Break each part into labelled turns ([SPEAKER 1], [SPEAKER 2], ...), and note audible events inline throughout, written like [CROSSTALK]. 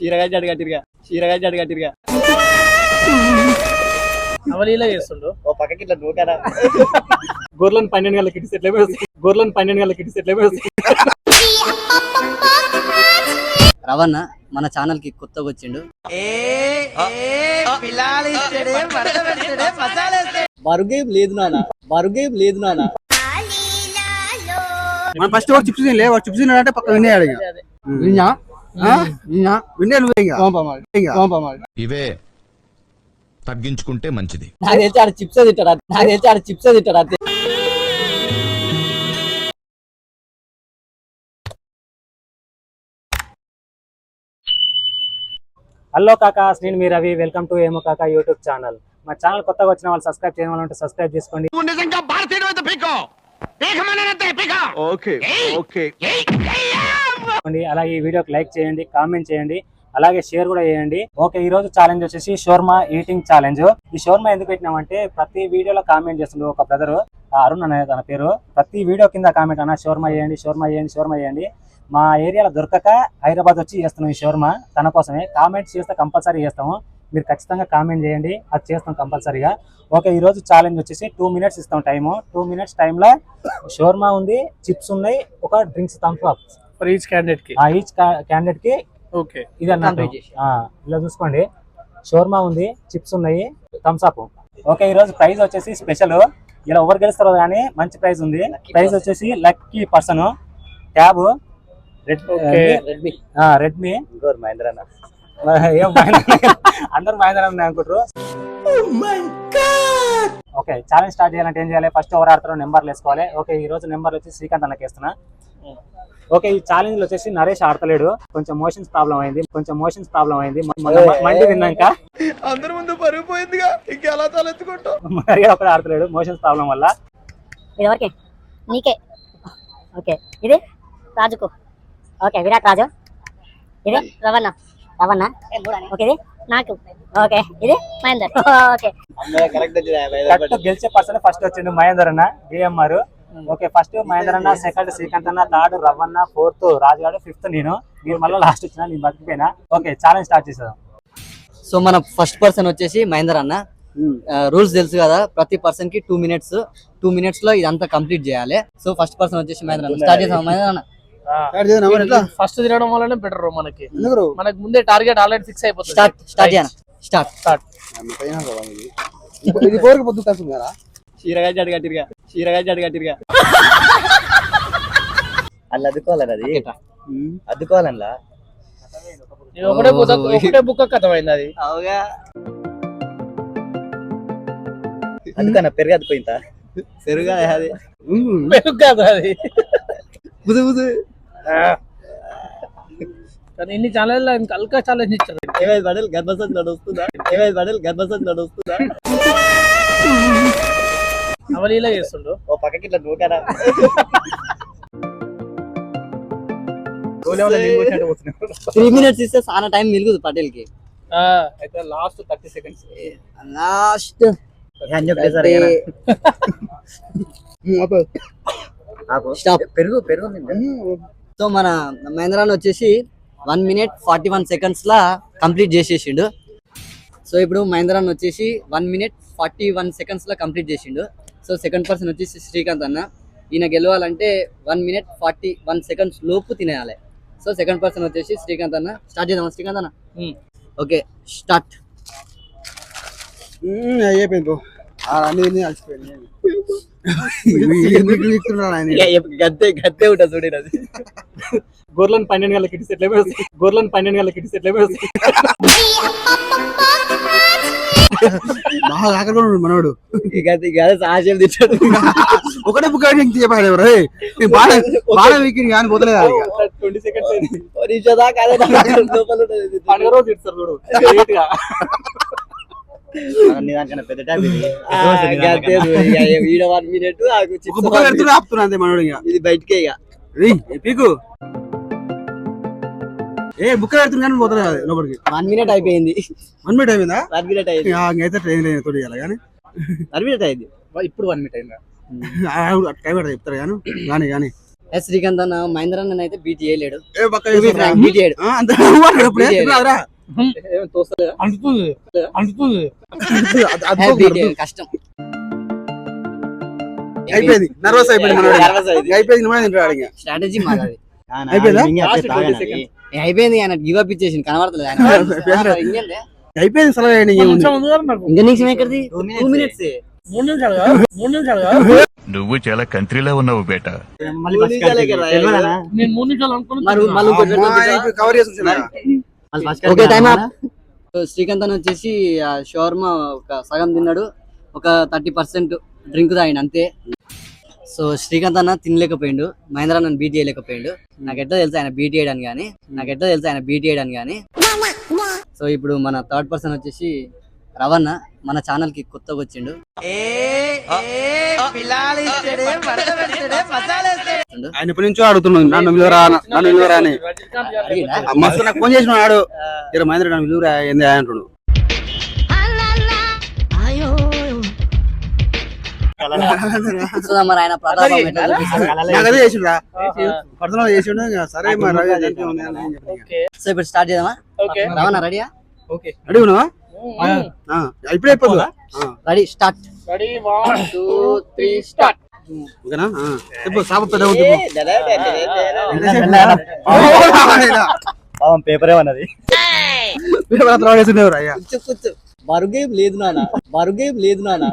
[SPEAKER 1] చీరగా జడు కట్టిరుగా చీరగా జడు కట్టిరుగా.
[SPEAKER 2] అవలీలా చేస్తుండు.
[SPEAKER 1] ఓ పక్కకి ఇట్లా నూకరా
[SPEAKER 3] గొర్రెలను పన్నెండు గంటల కిట్టి సెట్లే గొర్రెలను పన్నెండు గంటల కిట్టి సెట్లే
[SPEAKER 4] రవణ మన ఛానల్కి కొత్తగా వచ్చిండు.
[SPEAKER 1] బరుగేం లేదు నాన్న బరుగేం లేదు నాన్న
[SPEAKER 5] మనం ఫస్ట్ వాడు చిప్స్ తినలే వాడు చిప్స్ తిన్నాడంటే పక్క వినేయాడు
[SPEAKER 6] ఇవే తగ్గించుకుంటే మంచిది.
[SPEAKER 1] నాకు తెలిసి ఆడ చిప్స్ తింటాడు నాకు తెలిసి ఆడ చిప్స్ అంతే.
[SPEAKER 3] హలో కాకాస్ నేను మీ రవి. వెల్కమ్ టు ఏమో కాకా యూట్యూబ్ ఛానల్. మా ఛానల్ కొత్తగా వచ్చిన వాళ్ళు సబ్స్క్రైబ్ చేయడం వాళ్ళంటే సబ్స్క్రైబ్ చేసుకోండి. చేసుకోండి. అలాగే ఈ వీడియోకి లైక్ చేయండి కామెంట్ చేయండి అలాగే షేర్ కూడా చేయండి. ఓకే ఈ రోజు ఛాలెంజ్ వచ్చేసి షోర్మా ఈటింగ్ ఛాలెంజ్. ఈ షోర్మా ఎందుకు పెట్టినామంటే ప్రతి వీడియోలో కామెంట్ చేస్తుండే ఒక బ్రదర్ అరుణ్ అనే తన పేరు. ప్రతి వీడియో కింద కామెంట్ అన్న షోర్మా చేయండి షోర్మా చేయండి షోర్మా చేయండి. మా ఏరియాలో దొరకక హైదరాబాద్ వచ్చి చేస్తున్నాం ఈ షోర్మా తన కోసమే. కామెంట్స్ చేస్తే కంపల్సరీ చేస్తాము. మీరు ఖచ్చితంగా కామెంట్ చేయండి అది చేస్తాం కంపల్సరీగా. ఓకే ఈరోజు ఛాలెంజ్ వచ్చేసి టూ మినిట్స్ ఇస్తాం టైము. టూ మినిట్స్ టైంలో షోర్మా ఉంది చిప్స్ ఉన్నాయి ఒక drinks Thums Up.
[SPEAKER 2] For each క్యాండిడేట్కి?
[SPEAKER 3] Each క్యాండిడేట్కి
[SPEAKER 2] ఓకే
[SPEAKER 3] ఇది అన్నట్టు. ఇలా చూసుకోండి. షోర్మా ఉంది చిప్స్ ఉన్నాయి థమ్స్ అప్ ఓకే ఈ రోజు ప్రైజ్ వచ్చేసి స్పెషల్ ఇలా ఎవరు గెలుస్తారో కానీ మంచి ప్రైజ్ ఉంది. ప్రైజ్ వచ్చేసి lucky person tab.
[SPEAKER 1] Redmi
[SPEAKER 3] Redmi
[SPEAKER 1] ఇంకోరు మహేంద్ర అన్న. [LAUGHS]
[SPEAKER 3] ఏం మహేంద్ర అందరూ మహేంద్ర అని అనుకుంటారు. ఓకే ఛాలెంజ్ స్టార్ట్ చేయాలంటే ఏం చేయాలి? ఫస్ట్ ఎవరు ఆడతారో నెంబర్లు వేసుకోవాలి. ఓకే ఈ రోజు నెంబర్ వచ్చి శ్రీకాంత్ అన్నకి వేస్తున్నా. ఓకే ఈ ఛాలెంజ్ వచ్చేసి నరేష్ ఆడతలేడు. కొంచెం మోషన్స్ ప్రాబ్లం అయింది. కొంచెం మోషన్స్ ప్రాబ్లం అయింది. మండి తిన్నాక
[SPEAKER 2] అందరి ముందు పరుగు పోయిందిగా. ఇంకెలా తలెత్తుకుంటావు?
[SPEAKER 3] మరి ఒకటి ఆడతలేడు మోషన్స్ ప్రాబ్లం వల్ల.
[SPEAKER 7] ఇది ఎవరికి నీకే. ఓకే ఇది రాజుకు. ఓకే విరాట్ రాజు. ఇది రవణ. రవణ. ఓకే ఇది నాకు. ఓకే ఇది మహేందర్. ఓకే.
[SPEAKER 1] కరెక్ట్
[SPEAKER 3] గెలిచే పర్సన్ ఫస్ట్ వచ్చిండు మహేందర్ అన్న డిఎంఆర్ ఓకే ఫస్ట్ మహేందర్ అన్న సెకండ్ శ్రీకాంత్ అన్న థర్డ్ రవణ ఫోర్త్ రాజుగాడు ఫిఫ్త్ నేను. మీరు మళ్ళీ లాస్ట్ వచ్చిన నేను బతికిపోయినా ఓకే ఛాలెంజ్ స్టార్ట్ చేసేదాం
[SPEAKER 4] సో మన ఫస్ట్ పర్సన్ వచ్చేసి మహేందర్ అన్న రూల్స్ తెలుసు కదా ప్రతి పర్సన్కి టూ మినిట్స్ టూ మినిట్స్లో ఇదంతా కంప్లీట్ చేయాలి. సో ఫస్ట్ పర్సన్ వచ్చేసి మహేందర్ అన్న స్టార్ట్ చేసాం మహేందర్ అన్న
[SPEAKER 2] ఫస్ట్ తినడం వల్లనే బెటర్ మనకి? మనకి ముందే టార్గెట్ ఆల్రెడీ ఫిక్స్ అయిపోతుంది.
[SPEAKER 4] స్టార్ట్ స్టార్ట్ స్టార్ట్
[SPEAKER 2] స్టార్ట్
[SPEAKER 5] ఇది. కోరిక పొద్దు కదా?
[SPEAKER 1] చీరగా జడు కట్టిరుగా. చీరగా జడు కట్టిరుగా. అల్ల అద్దుకోవాలని అది? అద్దుకోవాలనిలా
[SPEAKER 2] ఇది ఒకటే బుక్ ఒకటే బుక్ కథమైంది అది.
[SPEAKER 1] అవుగా. అందుకన్నా పెరుగు అద్దుకోయిందా పెరుగా అది.
[SPEAKER 2] పెరుగు కాదు అది
[SPEAKER 1] బుదు బుదు
[SPEAKER 2] కానీ ఇన్ని ఛానల్ ఇంకా అల్కా ఛాలెంజ్ ఇచ్చారు.
[SPEAKER 1] ఏమైంది పడేలు గర్భసంచి నడుస్తుందా? ఏమైంది పడేలు గర్భసంచి నడుస్తుందా?
[SPEAKER 2] అవలీలా చేస్తుండు.
[SPEAKER 1] ఓ పక్కకి ఇట్లా నూకరా
[SPEAKER 4] త్రీ మినిట్స్ ఇస్తే చాలా టైం మిలుగుదు పటేల్కి
[SPEAKER 2] ఆ, అయితే లాస్ట్ థర్టీ సెకండ్స్.
[SPEAKER 4] లాస్ట్.
[SPEAKER 1] పెరుగు పెరుగు
[SPEAKER 4] సో మన మహేంద్ర అన్న వచ్చేసి one minute forty one seconds లా కంప్లీట్ చేసేసిండు. సో ఇప్పుడు మహేంద్ర అన్న వచ్చేసి one minute forty one seconds లా కంప్లీట్ చేసిండు. సో సెకండ్ పర్సన్ వచ్చేసి శ్రీకాంత్ అన్న. ఈయన గెలవాలంటే one minute forty one seconds లోపు తినేయాలి. సో సెకండ్ పర్సన్ వచ్చేసి శ్రీకాంత్ అన్న. స్టార్ట్ చేద్దాం శ్రీకాంత్ అన్న. ఓకే స్టార్ట్
[SPEAKER 5] అయిపోయింది అన్ని?
[SPEAKER 1] గద్దే గద్దే ఉంటుంది చూడండి అది
[SPEAKER 3] గొర్రెలను పన్నెండు గంటల కిట్టి సెట్లే గొర్రెలను పన్నెండు గంటల కిట్టి సెట్లే
[SPEAKER 5] బాగా ఆకలి మనోడు
[SPEAKER 1] సాహసం తిట్టాడు
[SPEAKER 5] ఒకటే బుక్ ఇంక చెప్పాడు ఎవరు? బాగా బాగా వీకింది కానీ పోతలేదు.
[SPEAKER 3] Twenty seconds. [LAUGHS] పండుగ రోజు ఇస్తారు చూడు
[SPEAKER 1] ఇది.
[SPEAKER 4] బయటకే ఇక.
[SPEAKER 5] పీకు? ఏ బుక్ పెడుతున్నా కానీ పోతలేదు అది లోపలికి.
[SPEAKER 4] వన్ మినిట్ అయిపోయింది.
[SPEAKER 5] వన్ మినిట్ అయిపోయిందా?
[SPEAKER 1] వన్ మినిట్ అయింది
[SPEAKER 5] ఇంకైతే ట్రైన్ లేదు తోడు ఇవ్వాలి కానీ.
[SPEAKER 1] వన్ మినిట్ అయింది.
[SPEAKER 2] ఇప్పుడు వన్ మినిట్ అయిందా?
[SPEAKER 5] టైం పడుతుంది చెప్తారు కానీ. కానీ కానీ.
[SPEAKER 4] ఎస్ శ్రీకాంత్ అన్న మహేంద్ర అన్న అయితే బీట్ చేయలేడు
[SPEAKER 5] ఏ పక్క?
[SPEAKER 4] బీట్ చేయడు
[SPEAKER 5] అంత?
[SPEAKER 2] అంటుతుంది.
[SPEAKER 4] కష్టం.
[SPEAKER 5] అయిపోయింది. నర్వస్ అయిపోయింది. అయిపోయింది.
[SPEAKER 4] స్ట్రాటజీ మాది
[SPEAKER 5] అయిపోయిందా?
[SPEAKER 4] అయిపోయింది ఆయన గివ్ అప్ ఇచ్చేసింది కనబడతలేదు ఆయన?
[SPEAKER 5] అయిపోయింది. సలహా
[SPEAKER 2] నాకు
[SPEAKER 4] ఎక్కడిది టూ మినిట్స్
[SPEAKER 6] నువ్వు చాలా కంట్రీలో ఉన్నావు బేటా.
[SPEAKER 4] శ్రీకాంత్ అని వచ్చేసి షవర్మ ఒక సగం తిన్నాడు. ఒక థర్టీ పర్సెంట్ డ్రింక్ తాగిండు అంతే. సో శ్రీకాంత్ అన్న తినలేకపోయిండు మహేంద్ర నన్ను బీట్ చేయలేకపోయిండు. నాకు ఎట్లా తెలుసు ఆయన బీట్ చేయడానికి కానీ నాకు ఎట్లా తెలుసు ఆయన బీట్ చేయడానికి కానీ. సో ఇప్పుడు మన థర్డ్ పర్సన్ వచ్చేసి రవణ మన ఛానల్కి కొత్తగా వచ్చిండు.
[SPEAKER 5] ఆయన ఇప్పటి నుంచో అడుగుతున్నాడు నన్ను విలువరా నన్ను విలువరా అని. మస్తు నాకు ఫోన్ చేసిన వాడు ఇరవై మహేంద్ర నన్ను విలువరా ఏంది అంటున్నాడు.
[SPEAKER 4] మరి ఆయన
[SPEAKER 5] చేసిండ్రా. పర్సనల్ చేసిండు సరే మరి నేను
[SPEAKER 4] సో ఇప్పుడు స్టార్ట్ చేద్దామా?
[SPEAKER 2] ఓకే.
[SPEAKER 4] రవణ రెడీయా?
[SPEAKER 5] అడుగునా ఇప్పుడే అయిపోతుందా
[SPEAKER 4] ready start.
[SPEAKER 2] Ready one two three start.
[SPEAKER 5] ఓకేనా? ఆ. చెప్పు సాబ పెద్ద ఉంది
[SPEAKER 1] పేపర్ ఏమన్నది?
[SPEAKER 5] చెప్పు అయ్యా.
[SPEAKER 4] కూర్చో కూర్చో. బరుగేం లేదు నాన్న. బరుగేం లేదు నాన్న.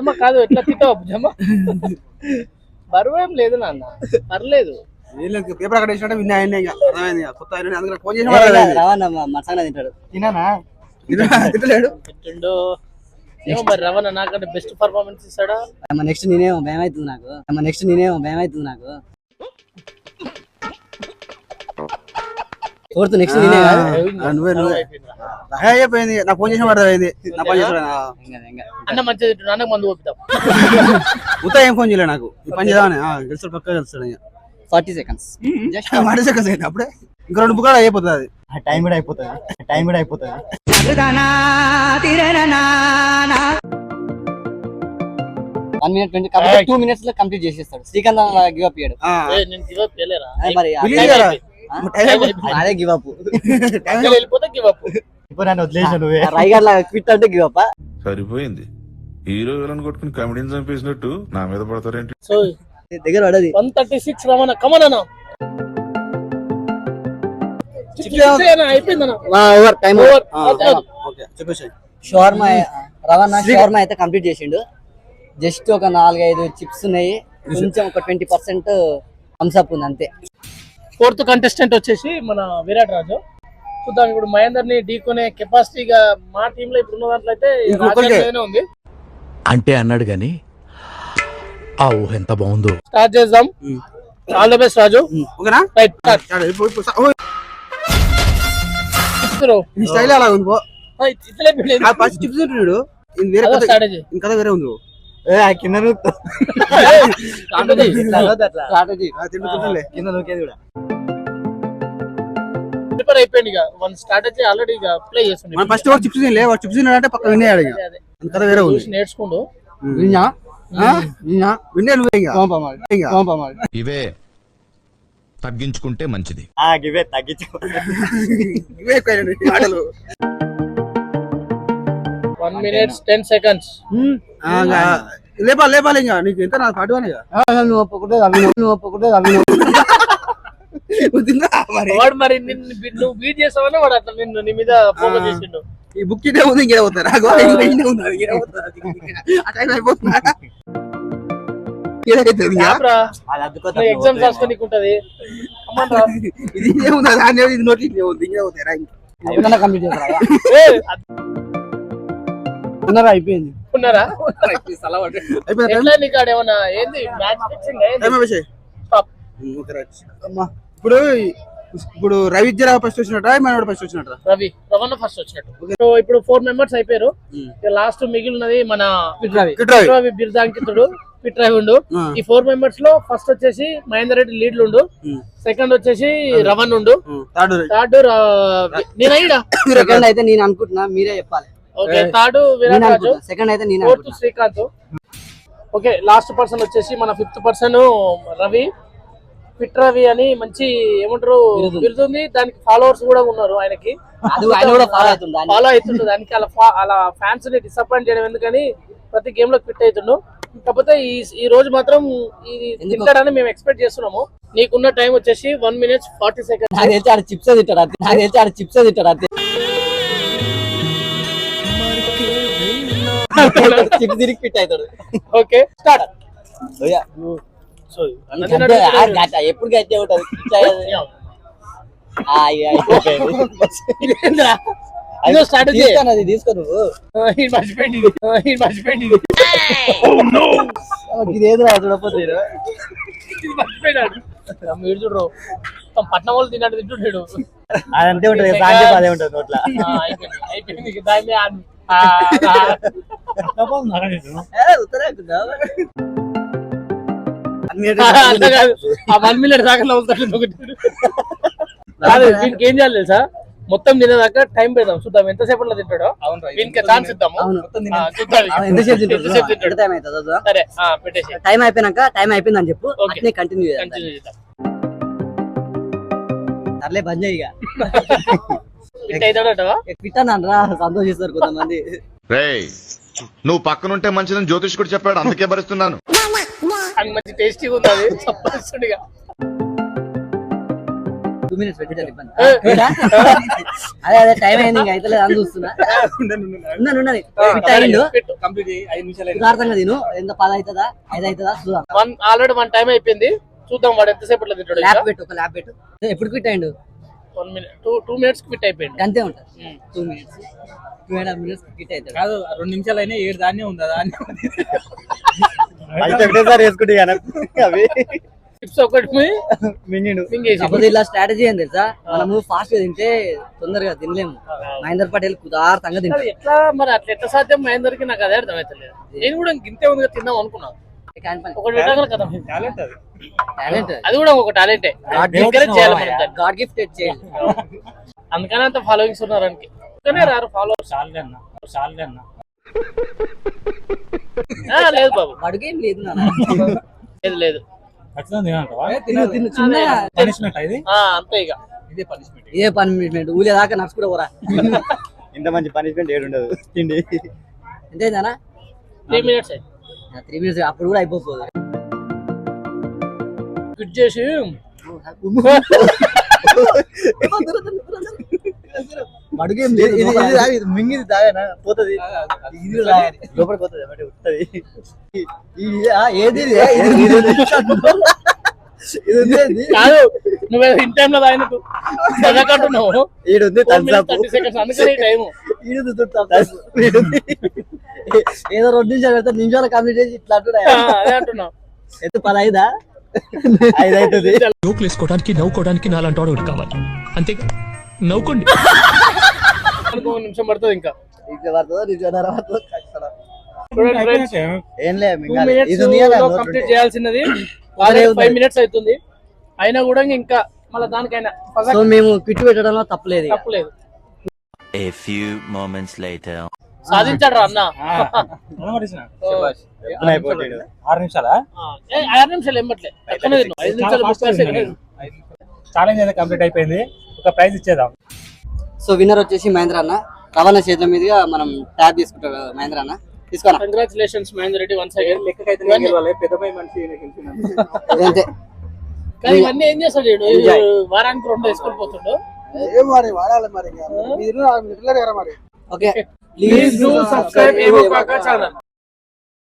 [SPEAKER 2] భుజమ్మ కాదు ఎట్లా తిట్టావు భుజమ్మ బరువు ఏం లేదు నాన్న. పర్లేదు.
[SPEAKER 5] పేపర్ అక్కడ వేసినట్టు విన్నా ఆయన ఇంకా. అర్థమైంది ఇక. కొత్త ఆయన అందుకని ఫోన్ చేసిన
[SPEAKER 4] మసాలా తింటాడు.
[SPEAKER 2] ఏమో మరి రవణ నాకంటే బెస్ట్ పర్ఫార్మెన్స్ ఇస్తాడా?
[SPEAKER 4] నెక్స్ట్ నేనేమో భయం అవుతుంది నాకు నెక్స్ట్ నేనేమో భయం అవుతుంది నాకు. ఫోర్త్ నెక్స్ట్ నేనే కాదు.
[SPEAKER 5] నువ్వే నువ్వే.
[SPEAKER 2] అయిపోయిందా?
[SPEAKER 5] నాకు ఫోన్ చేసిన వాడు అర్థమైంది నా
[SPEAKER 4] ఇంకా, ఇంకా.
[SPEAKER 2] అన్న తిట్టిండు అన్నకు మందు పంపిద్దాం
[SPEAKER 5] ఉత్త ఏం ఫోన్ చేయలే నాకు? ఈ పని చేద్దామని. ఆ, గెలుస్తాడు పక్క గెలుస్తాడు
[SPEAKER 4] ఫార్టీ సెకండ్స్. జస్ట్.
[SPEAKER 5] మాట సెకండ్స్ అయింది అప్పుడే? ఇంకా రెండు బుక్కాలు అయిపోతుంది అది.
[SPEAKER 1] టైం కూడా అయిపోతుంది? టైం కూడా అయిపోతుంది?
[SPEAKER 4] వన్ మినిట్ ట్వంటీ కాబట్టి టూ మినిట్స్లో కంప్లీట్ చేసేస్తాడు. శ్రీకాంత్ గివ్ అప్ ఇయ్యాడు
[SPEAKER 5] ఆ,
[SPEAKER 2] ఏ, నేను గివ్ అప్ చేయలేరా
[SPEAKER 4] అదే మరి అదే గివ్ అప్
[SPEAKER 5] టైం
[SPEAKER 2] అక్కడ వెళ్ళిపోతే గివ్ అప్
[SPEAKER 1] ఇప్పుడు నన్ను వదిలేసిన నువ్వే.
[SPEAKER 4] రైగర్ లాగా క్విట్ అంటే గివ్ అప్
[SPEAKER 6] సరిపోయింది. హీరో విలన్ కొట్టుకుని కమెడీని చంపేసినట్టు నా మీద పడతారేంటి?
[SPEAKER 2] సో
[SPEAKER 4] దగ్గర పడది.
[SPEAKER 2] One thirty six Ramana come on
[SPEAKER 4] overtime రవాణా షవర్మ అయితే కంప్లీట్ చేసిండు. జస్ట్ ఒక నాలుగైదు చిప్స్ ఉన్నాయి. కొంచెం ఒక ట్వంటీ పర్సెంట్ థమ్స్అప్ ఉంది అంతే.
[SPEAKER 2] ఫోర్త్ కంటెస్టెంట్ వచ్చేసి మన విరాట్ రాజు. చూద్దాం ఇప్పుడు మహేందర్ని ఢీకొనే కెపాసిటీగా మా టీమ్లో ఇప్పుడు ఉన్న దాంట్లో అయితే ఉంది.
[SPEAKER 8] అంటే అన్నాడు గాని ఆ ఊహ ఎంత బాగుందో.
[SPEAKER 2] స్టార్ట్ చేద్దాం. All the best Raju.
[SPEAKER 5] ఓకేనా?
[SPEAKER 2] రైట్
[SPEAKER 5] స్టైల్ అలా ఉంది
[SPEAKER 2] ఇట్లే
[SPEAKER 5] చిప్స్ వేరే ఉంది
[SPEAKER 1] కింద. కింద నూకేది కూడా.
[SPEAKER 2] ప్రిపేర్ అయిపోయింది ఇక. వన్ స్ట్రాటజీ ఆల్రెడీ ఇక ప్లే చేస్తుంది
[SPEAKER 5] మనం ఫస్ట్ వాడు చిప్స్ తినలే? వాడు చిప్స్ తిన్నాడంటే పక్క వినేయాడు ఇక. ఇంకా వేరే ఉంది.
[SPEAKER 2] చూసి నేర్చుకుంటూ
[SPEAKER 5] విన్నా? వినే నువ్వే ఇంకా.
[SPEAKER 8] ఇవే తగ్గించుకుంటే మంచిది.
[SPEAKER 1] ఆ గివే తగ్గించు.
[SPEAKER 5] ఇవే ఆటలు.
[SPEAKER 2] వన్ మినిట్స్ టెన్ సెకండ్స్
[SPEAKER 5] లేపాలి లేపాలి ఇంకా నీకు ఎంత నా పాటు అని
[SPEAKER 4] నువ్వు ఒప్పుకుంటే అవి నువ్వు ఒప్పుకుంటే అవి
[SPEAKER 2] వాడు మరి నువ్వు బీట్ చేసావని వాడు అట్లా నిన్ను నీ మీద ఫోకస్ చేసిండు.
[SPEAKER 5] ఈ బుక్ ఇదే ఉంది? ఇంకే?
[SPEAKER 2] ఎగ్జామ్స్ రాసుకోనికి ఉంటది.
[SPEAKER 5] ఇది ఉంది, ఇది నోటి ఇదే ఉంది ఇంకే.
[SPEAKER 4] కంప్లీట్ చేస్తారా? అయిపోయింది.
[SPEAKER 2] ఉన్నారా? ఏమన్నా ఏంది? మ్యాచ్ ఫిక్సింగ్
[SPEAKER 5] ఇప్పుడు ఇప్పుడు రవిద్య ఫస్ట్ వచ్చినట్ట మనోడు ఫస్ట్ వచ్చినట్ట
[SPEAKER 2] రవి రవణ ఫస్ట్ వచ్చినట్టు. సో ఇప్పుడు ఫోర్ మెంబర్స్ అయిపోయారు. లాస్ట్ మిగిలినది మన
[SPEAKER 4] రవి
[SPEAKER 5] రవి
[SPEAKER 2] రవి బిర్దాంకితుడు పిట్ రవి ఉండు. ఈ ఫోర్ మెంబర్స్లో ఫస్ట్ వచ్చేసి మహేందర్ రెడ్డి లీడ్లు ఉండు. సెకండ్ వచ్చేసి రవణ్ ఉండు.
[SPEAKER 5] థర్డ్
[SPEAKER 2] థర్డ్ నేను అయ్యడా
[SPEAKER 4] సెకండ్ అయితే నేను అనుకుంటున్నా మీరే చెప్పాలి.
[SPEAKER 2] Okay third Virat Raju
[SPEAKER 4] second అయితే నేను
[SPEAKER 2] fourth Srikanth. Okay last person వచ్చేసి మన fifth person Ravi. Fit Ravi అని మంచి ఏమంటారు బిరుదుంది. దానికి ఫాలోవర్స్ కూడా ఉన్నారు ఆయనకి.
[SPEAKER 4] ఫాలో
[SPEAKER 2] అవుతుండు దానికి అలా అలా ఫ్యాన్స్ని డిసప్పాయింట్ చేయడం ఎందుకని ప్రతి గేమ్లో ఫిట్ అవుతుండు. కాకపోతే ఈ ఈ రోజు మాత్రం ఇది? తింటాడని మేము ఎక్స్పెక్ట్ చేస్తున్నాము. నీకున్న టైం వచ్చేసి వన్ మినిట్స్ ఫార్టీ
[SPEAKER 4] ఆడ చిప్స్ తింటాడు చిప్స్ తింటాడు చిప్స్ తిరిగి ఫిట్ అవుతాడు.
[SPEAKER 2] ఓకే స్టార్ట్
[SPEAKER 4] ఎప్పుడు గట్టే ఉంటది.
[SPEAKER 2] ఇదో స్ట్రాటజీ
[SPEAKER 4] తీసుకోను అది తీసుకో నువ్వు.
[SPEAKER 2] మర్చిపోయింది. ఇది. ఇది మర్చిపోయింది. ఇది.
[SPEAKER 4] ఏదిరా చూడకపోతే
[SPEAKER 2] మీరు చూడరు. పట్నం వాళ్ళు తిన్నాడు తింటున్నాడు.
[SPEAKER 1] అదంతే ఉంటది అదే ఉంటది నోట్ల.
[SPEAKER 2] ఆ, అయిపోయింది దాన్ని ఆ-? అట్లా వన్ మినిట్ దాకా నవ్వుతాడు ఒకటి. కాదు దీనికి ఏం చేయాలి తెలుసా? మొత్తం తినేదాకా టైం పెడదాం. చూద్దాం ఎంతసేపట్లో తింటాడో? దీనికి ఛాన్స్ ఇద్దాము.
[SPEAKER 4] ఎంతసేపు
[SPEAKER 2] ఎంతసేపు? సరే ఆ, పెట్టేసి
[SPEAKER 4] టైం అయిపోయినాక టైం అయిపోయింది అని చెప్పు.
[SPEAKER 2] ఓకే.
[SPEAKER 4] అట్నే కంటిన్యూ చేద్దాం.
[SPEAKER 2] కంటిన్యూ చేద్దాం.
[SPEAKER 4] సర్లే బంద్ చేయి [LAUGHS] రా సంతోషిస్తారు కొంతమంది.
[SPEAKER 6] రేయ్ నువ్వు పక్కనుంటే మంచిదని జ్యోతిష్ కూడా చెప్పాడు అందుకే భరిస్తున్నాను.
[SPEAKER 2] మంచి టేస్టీగా ఉంది
[SPEAKER 4] టూ మినిట్స్ ఇబ్బంది. ఏడా? [LAUGHS] అదే అదే టైం అయింది ఇంకా అయితే అని చూస్తున్నా. ఉదార్థంగా తిను. ఎంత పది అవుతుందా ఐదు అవుతుందా చూద్దాం.
[SPEAKER 2] వన్ ఆల్రెడీ వన్ టైం అయిపోయింది. చూద్దాం వాడు తింటాడు
[SPEAKER 4] ల్యాబ్ పెట్టు ఒక ల్యాబ్ పెట్టు. ఎప్పుడు ఫిట్ అయ్యిండు
[SPEAKER 2] one minute two two minutes అయిపోయింది.
[SPEAKER 4] అంతే ఉంటుంది. Two minutes two and half minutes fit అవుతాడు.
[SPEAKER 5] కాదు రెండు నిమిషాలు అయినా ఏడు దాన్ని ఉందా? దాన్ని
[SPEAKER 1] అది ఒకటేసారి వేసుకుంటే ఇక నాకు అవి.
[SPEAKER 2] చిప్స్ ఒకటి
[SPEAKER 1] మింగిండు.
[SPEAKER 2] మింగేసి
[SPEAKER 4] కాకపోతే ఇలా స్ట్రాటజీ ఏం తెలుసా? మనము ఫాస్ట్గా తింటే తొందరగా తినలేము. మహేందర్ పటేల్ కుదార్థంగా తింటాడు.
[SPEAKER 2] ఎట్లా మరి అట్లా ఎట్లా సాధ్యం మహేందర్కి? నాకు అదే అర్థమవుతలేదు నేను కూడా గింతే ఉంది కదా తిందాం అనుకున్నా. ఒకటి పెట్టగల కదా.
[SPEAKER 4] టాలెంట్
[SPEAKER 2] అది. కూడా ఒక టాలెంటే.
[SPEAKER 4] గాడ్ చేయాలి [LAUGHS]
[SPEAKER 2] అందుకనే అంత ఫాలోయింగ్స్ ఉన్నారు అనుకి రారు ఫాలోవర్స్ లేదు బాబు.
[SPEAKER 4] అడుగేం లేదు నాన్న.
[SPEAKER 2] లేదు లేదు.
[SPEAKER 4] తిను తిను చిన్నగా
[SPEAKER 2] ఆ, అంతే ఇక.
[SPEAKER 5] ఇదే పనిష్మెంట్
[SPEAKER 4] ఇదే పనిష్మెంట్ ఊలే దాకా నడుచుకుంటూ పోరా.
[SPEAKER 1] ఇంత మంచి పనిష్మెంట్ ఏడు ఉండదు తిండి
[SPEAKER 4] ఎంతైందనా
[SPEAKER 2] త్రీ మినిట్స్
[SPEAKER 4] త్రీ మినిట్స్ అప్పుడు కూడా అయిపోతుంది.
[SPEAKER 2] క్విట్ చేసి.
[SPEAKER 4] అడుగేం లేదు.
[SPEAKER 1] ఇది- ఇది తాగి, ఇది మింగిది తాగానా? పోతుంది. ఇది తాగాలి. లోపలికి పోతుంది అంటే ఉంటది
[SPEAKER 4] ఏది ఇది? [LAUGHS]
[SPEAKER 2] కాదు నువ్వు ఇన్ టైం లో తాగినట్టు. చదవకంటున్నావు.
[SPEAKER 1] ఈడు ఉంది thumbs up.
[SPEAKER 2] థర్టీ సెకండ్స్ అందుకని టైము.
[SPEAKER 4] ఈడు ఉంది, చూడు, ఏదో రెండు నిమిషాలు పెడతా నిమిషాలు కంప్లీట్ చేసి ఇట్లా అంటున్నా. ఎంత పదైదా
[SPEAKER 1] ఐదు అవుతుంది
[SPEAKER 8] జోకులు వేసుకోవడానికి నవ్వుకోవడానికి నాలంటి వాడు ఒకటి కావాలి. అంతేగా నవ్వుకోండి.
[SPEAKER 2] నిమిషం పడుతుంది ఇంకా.
[SPEAKER 4] ఇంకా పడుతుందో?
[SPEAKER 1] ఏం లే
[SPEAKER 2] టూ
[SPEAKER 1] మింగాలి.
[SPEAKER 2] మినిట్స్
[SPEAKER 1] ఇది ఉంది కదా
[SPEAKER 2] లో
[SPEAKER 1] నోట్లో
[SPEAKER 2] కంప్లీట్. చేయాల్సినది. [COUGHS] ఫైవ్ మినిట్స్ అవుతుంది. అయినా కూడా ఇంకా మళ్ళీ దానికైనా
[SPEAKER 4] సో మేము క్విట్ పెట్టడంలో తప్పలేదు.
[SPEAKER 2] తప్పులేదు.
[SPEAKER 9] A few moments later.
[SPEAKER 2] సాధించాడు రా అన్న.
[SPEAKER 3] ఆరు నిమిషాలా?
[SPEAKER 2] ఆరు నిమిషాలు. ఐదు సెకండ్లు.
[SPEAKER 3] ఛాలెంజ్ అయితే కంప్లీట్ అయిపోయింది. ఒక ప్రైజ్ ఇచ్చేద్దాం.
[SPEAKER 4] సో విన్నర్ వచ్చేసి మహేంద్ర అన్న. రవాణా చేతుల మీదుగా మనం ట్యాబ్ తీసుకుంటాం కదా మహేంద్ర అన్న. తీసుకోనా?
[SPEAKER 2] Congratulations Mahender Reddy once again
[SPEAKER 5] పెద్దపై మనిషి
[SPEAKER 4] ఇదంతే.
[SPEAKER 2] కానీ ఇవన్నీ ఏం చేస్తాడు? వారానికి రెండు వేసుకొని పోతుండు.
[SPEAKER 5] ఏం మరి వాడాలి మరి.
[SPEAKER 4] ఓకే.
[SPEAKER 2] ప్లీజ్ డూ సబ్స్క్రైబ్ ఏమో కాక ఛానల్